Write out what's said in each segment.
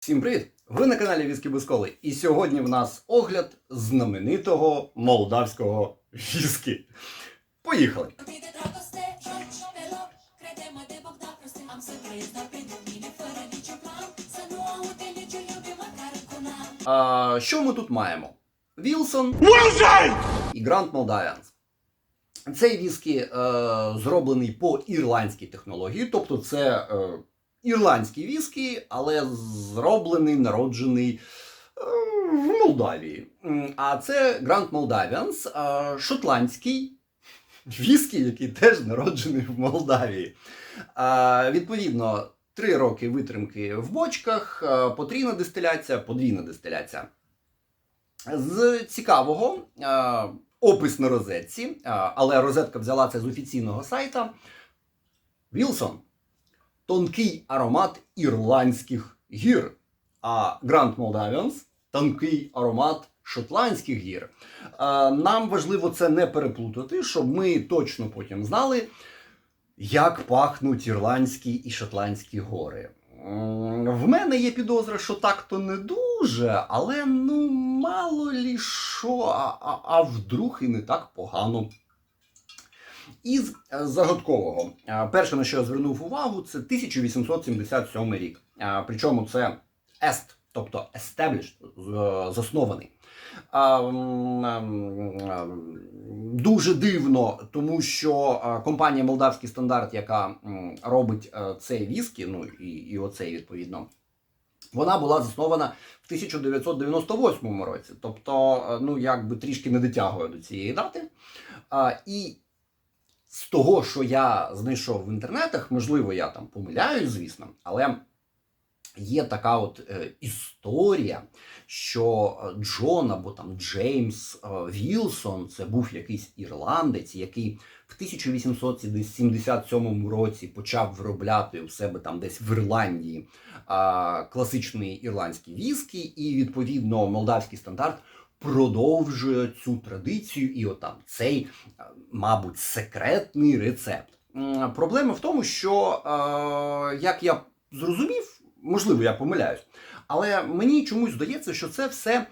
Всім привіт! Ви на каналі Віскі без коли. І сьогодні в нас огляд знаменитого молдавського віскі. Поїхали! А, що ми тут маємо? Вілсон і Гранд Молдавіанс. Цей віскі е, зроблений по ірландській технології, тобто це е, ірландський віскі, але зроблений, народжений е, в Молдавії. А це Гранд Молдавіанс, е, шотландський віскі, який теж народжений в Молдавії. Е, відповідно, три роки витримки в бочках, потрійна дистиляція, подвійна дистиляція. З цікавого опис на розетці, але розетка взяла це з офіційного сайта. Вілсон. Тонкий аромат ірландських гір. А Гранд Молдавіанс тонкий аромат шотландських гір. Нам важливо це не переплутати, щоб ми точно потім знали, як пахнуть ірландські і шотландські гори. В мене є підозра, що так то не дуже, але ну мало лі що, а, а вдруг і не так погано. Із е, загадкового, е, перше, на що я звернув увагу, це 1877 рік. Е, Причому це ест, тобто established, заснований. А, м, м, м, Дуже дивно, тому що компанія Молдавський стандарт, яка робить цей віскі, ну і, і оцей відповідно, вона була заснована в 1998 році. Тобто, ну якби трішки не дотягує до цієї дати. І з того, що я знайшов в інтернетах, можливо, я там помиляюсь, звісно, але є така от е, історія, що е, Джон або там Джеймс е, Вілсон, це був якийсь ірландець, який в 1877 році почав виробляти у себе там десь в Ірландії а, класичний ірландський віскі, і відповідно молдавський стандарт продовжує цю традицію, і отам цей, мабуть, секретний рецепт. Проблема в тому, що е, як я зрозумів, можливо, я помиляюсь, але мені чомусь здається, що це все.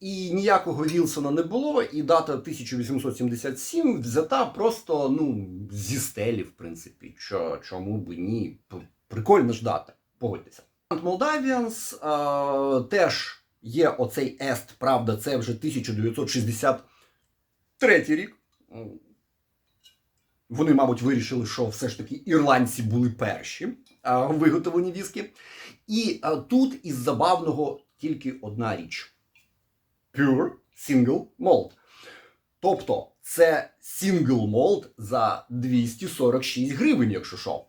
І ніякого Вілсона не було, і дата 1877 взята просто ну, зі стелі, в принципі. Чому б ні? Прикольна ж дата, погодьтеся. Молдавіанс теж є оцей ест, правда, це вже 1963 рік. Вони, мабуть, вирішили, що все ж таки ірландці були перші а, в віскі. І тут із забавного тільки одна річ: Pure Single Malt. Тобто це Single Malt за 246 гривень, якщо що.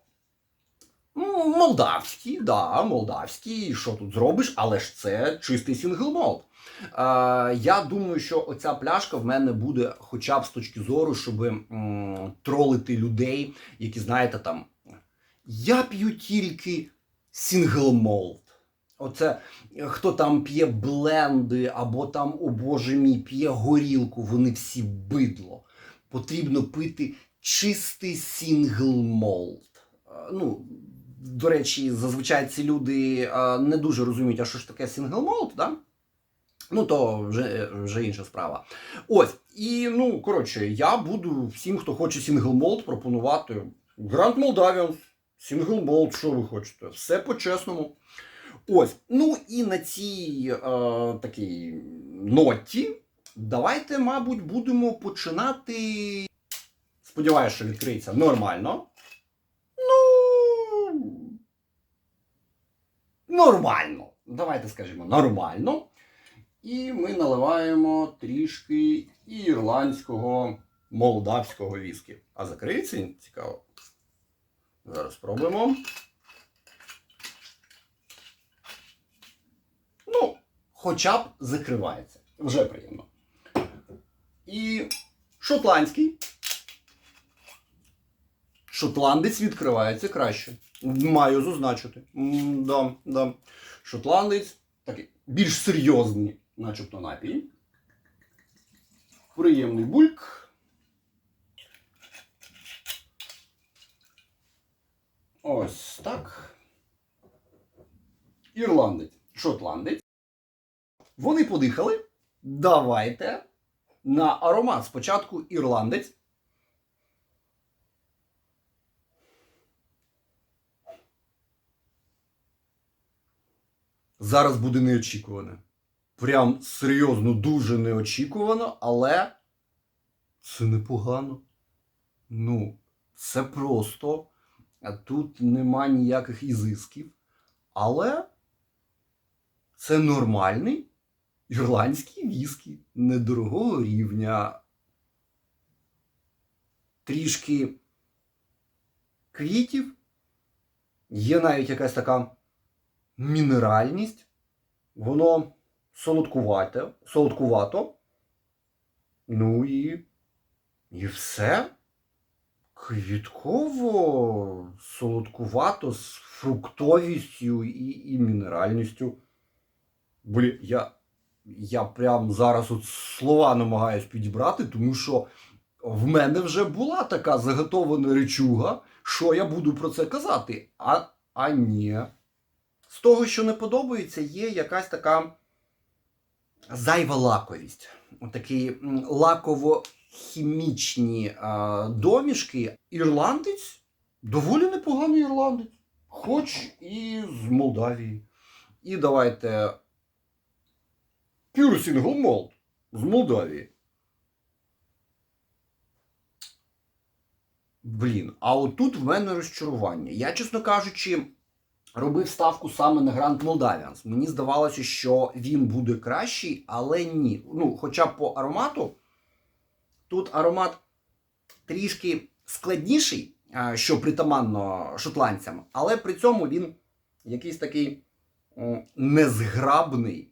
Молдавський, да, молдавський, що тут зробиш, але ж це чистий сінглмолт. Е, я думаю, що оця пляшка в мене буде хоча б з точки зору, щоб м, тролити людей, які знаєте там. Я п'ю тільки сінглмолт. Оце е, хто там п'є бленди, або там, о боже мій, п'є горілку, вони всі бидло. Потрібно пити чистий сінглмолт. Е, Ну, до речі, зазвичай ці люди е, не дуже розуміють, а що ж таке сінглмолт, да? Ну, то вже, вже інша справа. Ось, і ну, коротше, я буду всім, хто хоче сінглмолт, пропонувати Гранд Молдавіан, сінглмолт, що ви хочете. Все по-чесному. Ось, ну і на цій е, такій ноті давайте, мабуть, будемо починати. Сподіваюся, що відкриється нормально. Нормально. Давайте скажемо нормально. І ми наливаємо трішки ірландського молдавського віскі. А закриється цікаво. Зараз спробуємо. Ну, хоча б закривається. Вже приємно. І шотландський. Шотландець відкривається краще. Маю зазначити. Да, да. Шотландець такий більш серйозний, начебто напій. Приємний бульк. Ось так. ірландець, шотландець. Вони подихали. Давайте на аромат. Спочатку ірландець. Зараз буде неочікуване. Прям серйозно, дуже неочікувано, але це непогано. Ну, це просто. Тут нема ніяких ізисків. Але це нормальний ірландський віскі недорогого рівня. Трішки квітів. Є навіть якась така мінеральність. Воно солодкувате, солодкувато. Ну і, і все. Квітково, солодкувато, з фруктовістю і, і мінеральністю. Блін, я, я прям зараз от слова намагаюсь підібрати, тому що в мене вже була така заготована речуга, що я буду про це казати. А, а ні. З того, що не подобається, є якась така зайва лаковість. Такі лаково-хімічні домішки. Ірландець доволі непоганий ірландець, хоч і з Молдавії. І давайте Single Malt з Молдавії. Блін, а отут в мене розчарування. Я, чесно кажучи, робив ставку саме на Grand Moldavians. Мені здавалося, що він буде кращий, але ні. Ну, хоча по аромату, тут аромат трішки складніший, що притаманно шотландцям, але при цьому він якийсь такий незграбний,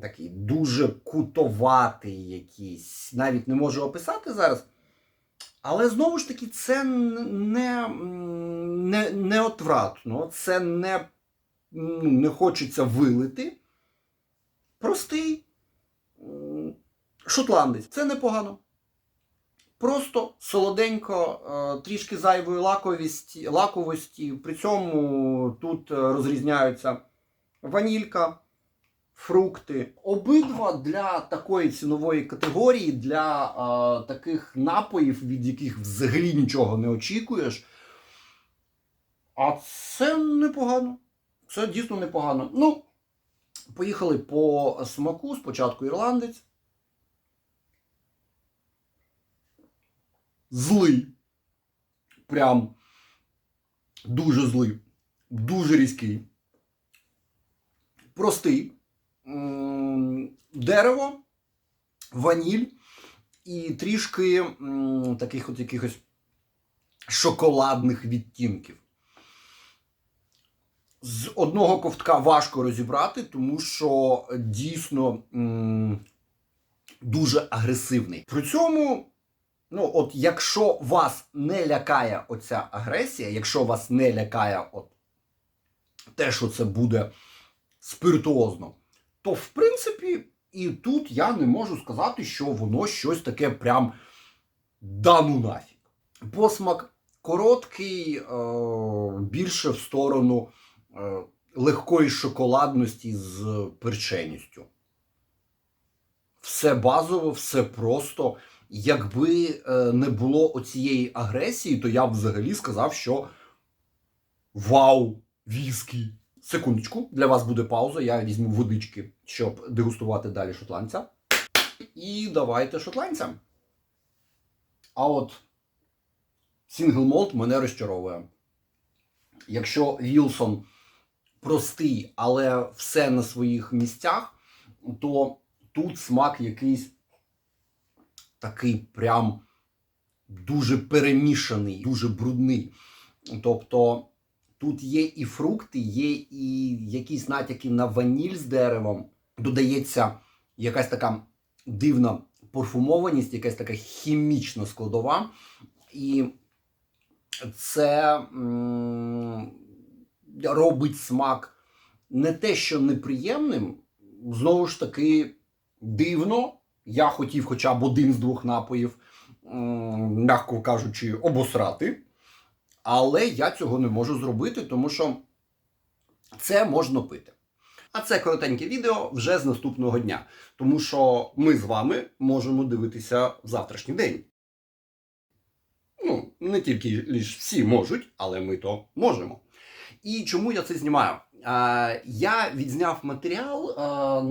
такий дуже кутоватий якийсь. Навіть не можу описати зараз. Але знову ж таки, це не, не, не отвратно, це не, ну, не хочеться вилити. Простий шотландець. Це непогано. Просто солоденько, е, трішки зайвої лаковості, лаковості. При цьому тут е, розрізняються ванілька, фрукти. Обидва для такої цінової категорії, для е, таких напоїв, від яких взагалі нічого не очікуєш. А це непогано. Це дійсно непогано. Ну, поїхали по смаку. Спочатку ірландець. Злий. Прям дуже злий. Дуже різкий. Простий. Дерево, ваніль і трішки таких от якихось шоколадних відтінків. З одного ковтка важко розібрати, тому що дійсно дуже агресивний. При цьому, ну, от якщо вас не лякає оця агресія, якщо вас не лякає от те, що це буде спиртуозно, то в принципі і тут я не можу сказати, що воно щось таке прям да ну нафіг. Посмак короткий, е, більше в сторону легкої шоколадності з перченістю. Все базово, все просто. Якби е, не було оцієї агресії, то я б взагалі сказав, що вау, віскі. Секундочку, для вас буде пауза. Я візьму водички, щоб дегустувати далі шотландця. І давайте шотландцям. А от Single Malt мене розчаровує. Якщо Вілсон простий, але все на своїх місцях, то тут смак якийсь такий прям дуже перемішаний, дуже брудний. Тобто тут є і фрукти, є і якісь натяки на ваніль з деревом. Додається якась така дивна парфумованість, якась така хімічна складова. І це м, робить смак не те, що неприємним, знову ж таки, дивно. Я хотів хоча б один з двох напоїв, м'яко кажучи, обосрати. Але я цього не можу зробити, тому що це можна пити. А це коротеньке відео вже з наступного дня, тому що ми з вами можемо дивитися в завтрашній день. Ну, не тільки лиш всі можуть, але ми то можемо. І чому я це знімаю? Я відзняв матеріал,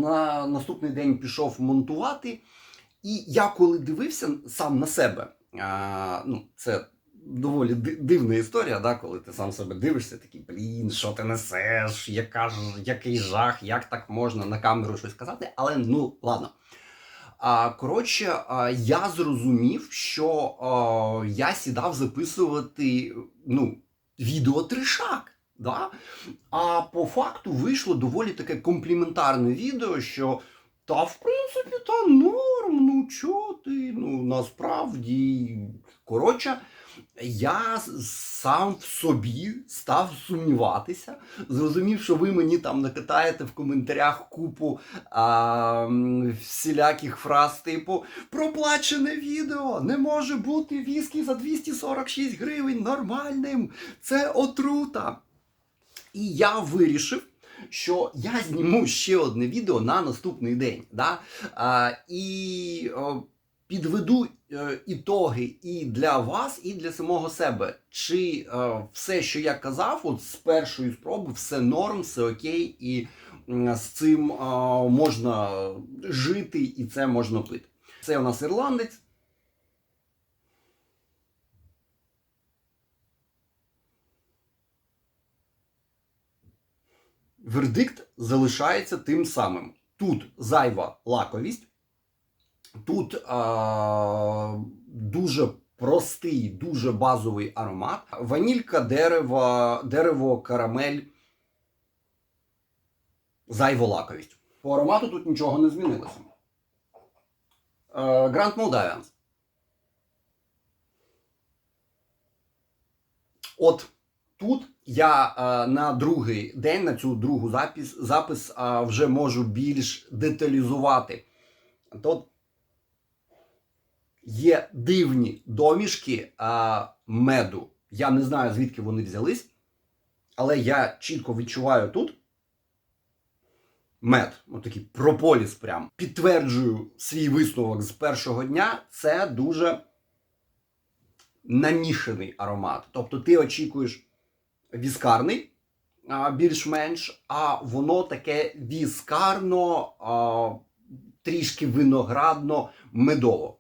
на наступний день пішов монтувати, і я коли дивився сам на себе, ну, це доволі дивна історія, да, коли ти сам себе дивишся, такий, блін, що ти несеш, яка ж, який жах, як так можна на камеру щось казати, але ну ладно. А, коротше, я зрозумів, що я сідав записувати ну, відео тришак. Да? А по факту вийшло доволі таке компліментарне відео, що та в принципі та норм, ну чо ти? Ну насправді. Коротше, я сам в собі став сумніватися, зрозумів, що ви мені там накатаєте в коментарях купу а, всіляких фраз, типу проплачене відео, не може бути віскі за 246 гривень нормальним, це отрута. І я вирішив, що я зніму ще одне відео на наступний день. Да? А, і о, підведу е, ітоги і для вас, і для самого себе. Чи е, все, що я казав, от з першої спроби, все норм, все окей, і м, з цим е, можна жити, і це можна пити. Це у нас ірландець. Вердикт залишається тим самим. Тут зайва лаковість, тут а, дуже простий, дуже базовий аромат. Ванілька, дерево, дерево, карамель, зайва лаковість. По аромату тут нічого не змінилося. Е, Гранд Молдавіанс. От тут я е, на другий день, на цю другу запис, запис е, вже можу більш деталізувати. Тут є дивні домішки е, меду. Я не знаю, звідки вони взялись, але я чітко відчуваю тут мед, ну такий прополіс прям. Підтверджую свій висновок з першого дня. Це дуже намішаний аромат. Тобто ти очікуєш віскарний, більш-менш, а воно таке віскарно, трішки виноградно, медово.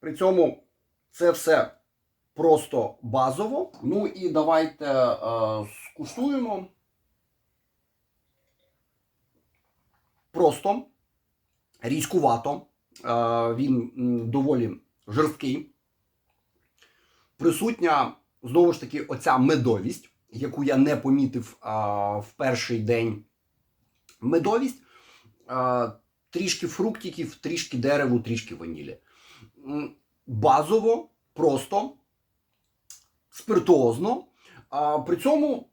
При цьому це все просто базово. Ну і давайте скуштуємо. Просто різкувато. Він доволі жорсткий. Присутня знову ж таки оця медовість, яку я не помітив а, в перший день. Медовість, а, трішки фруктиків, трішки дереву, трішки ванілі. Базово, просто, спиртуозно. А, при цьому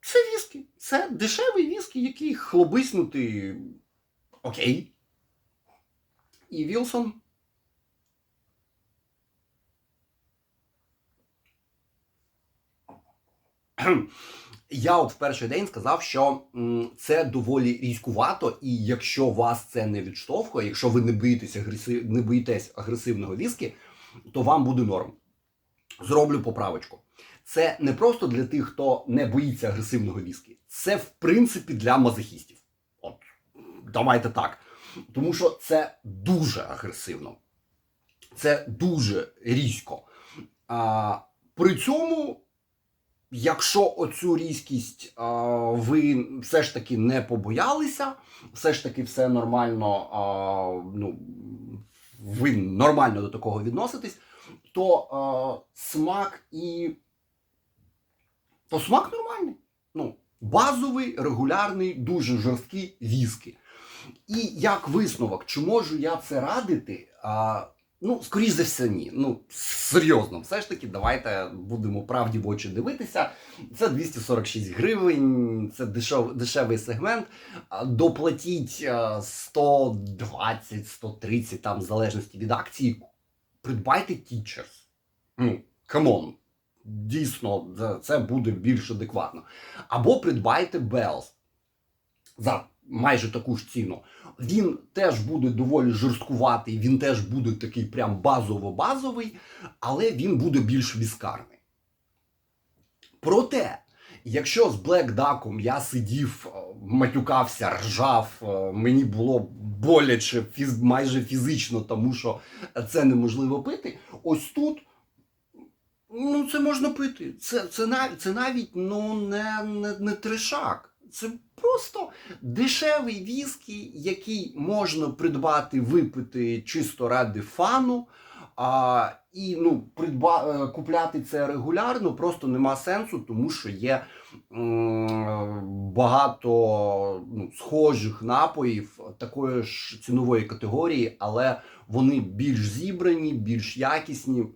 це віскі. Це дешевий віскі, який хлобиснутий окей. І Вілсон Я от в перший день сказав, що це доволі різкувато, і якщо вас це не відштовхує, якщо ви не боїтесь, агреси... не боїтесь агресивного віскі, то вам буде норм. Зроблю поправочку. Це не просто для тих, хто не боїться агресивного віскі. Це в принципі для мазохістів. От давайте так. Тому що це дуже агресивно. Це дуже різко. А, при цьому Якщо оцю різкість а, ви все ж таки не побоялися, все ж таки все нормально, а, ну, ви нормально до такого відноситесь, то а, смак і. То смак нормальний. Ну, базовий, регулярний, дуже жорсткий віскі. І як висновок, чи можу я це радити? Ну, скоріш за все, ні. Ну, серйозно, все ж таки, давайте будемо правді в очі дивитися. Це 246 гривень, це дешев, дешевий сегмент. Доплатіть е, 120-130, там, в залежності від акції. Придбайте Teachers. Ну, камон. дійсно це буде більш адекватно. Або придбайте Белс за майже таку ж ціну. Він теж буде доволі жорсткуватий, він теж буде такий прям базово-базовий, але він буде більш віскарний. Проте, якщо з Black Duck я сидів, е, матюкався, ржав, е, мені було боляче фіз, майже фізично, тому що це неможливо пити. Ось тут. Ну, це можна пити. Це, це, це навіть ну, не, не, не трешак. Це просто дешевий віскі, який можна придбати, випити чисто ради фану. А, і ну, придба, е, купляти це регулярно просто нема сенсу, тому що є багато ну, схожих напоїв такої ж цінової категорії, але вони більш зібрані, більш якісні.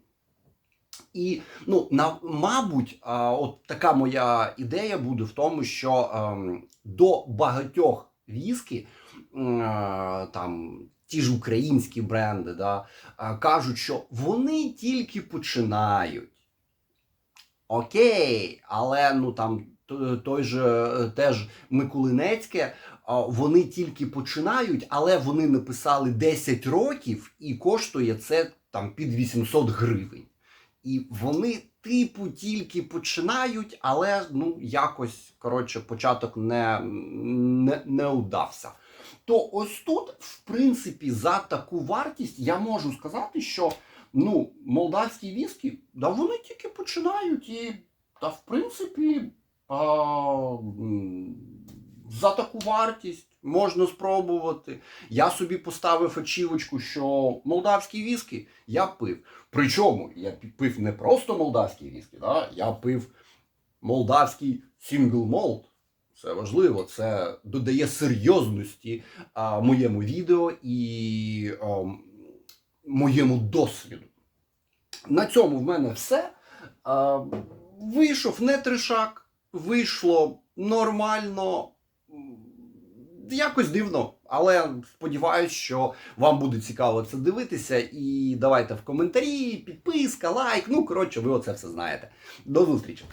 І ну, на, мабуть, от така моя ідея буде в тому, що ем, до багатьох віскі, там ті ж українські бренди, да, кажуть, що вони тільки починають. Окей, але ну там той же е, теж Миколинецьке, вони тільки починають, але вони написали 10 років і коштує це там під 800 гривень. І вони, типу, тільки починають, але ну якось коротше початок не, не, не удався. То ось тут, в принципі, за таку вартість я можу сказати, що ну, молдавські віскі, да вони тільки починають і, та в принципі, а, за таку вартість можна спробувати. Я собі поставив очівочку, що молдавські віскі я пив. Причому я пив не просто молдавський віскі, да? я пив молдавський сінгл молд. Це важливо, це додає серйозності а, моєму відео і а, моєму досвіду. На цьому в мене все. А, вийшов не тришак, вийшло нормально. Якось дивно, але сподіваюсь, що вам буде цікаво це дивитися. І давайте в коментарі, підписка, лайк. Ну, коротше, ви оце все знаєте. До зустрічі!